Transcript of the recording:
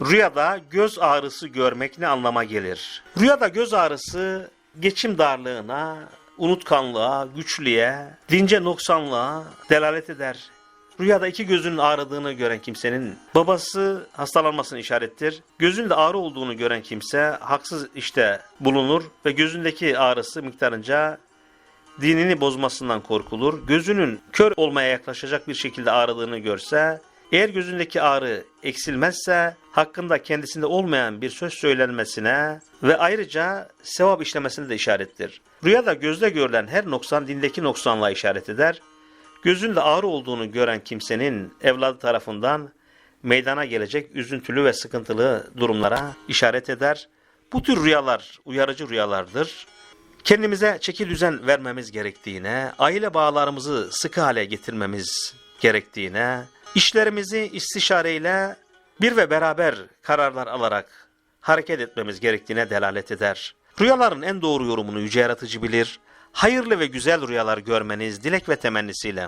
Rüyada göz ağrısı görmek ne anlama gelir? Rüyada göz ağrısı geçim darlığına, unutkanlığa, güçlüğe, dince noksanlığa delalet eder. Rüyada iki gözünün ağrıdığını gören kimsenin babası hastalanmasını işarettir. Gözünde ağrı olduğunu gören kimse haksız işte bulunur ve gözündeki ağrısı miktarınca dinini bozmasından korkulur. Gözünün kör olmaya yaklaşacak bir şekilde ağrıdığını görse, eğer gözündeki ağrı eksilmezse hakkında kendisinde olmayan bir söz söylenmesine ve ayrıca sevap işlemesine de işarettir. Rüyada gözde görülen her noksan dindeki noksanlığa işaret eder. Gözünde ağrı olduğunu gören kimsenin evladı tarafından meydana gelecek üzüntülü ve sıkıntılı durumlara işaret eder. Bu tür rüyalar uyarıcı rüyalardır kendimize çeki düzen vermemiz gerektiğine, aile bağlarımızı sıkı hale getirmemiz gerektiğine, işlerimizi istişareyle bir ve beraber kararlar alarak hareket etmemiz gerektiğine delalet eder. Rüyaların en doğru yorumunu yüce yaratıcı bilir. Hayırlı ve güzel rüyalar görmeniz dilek ve temennisiyle.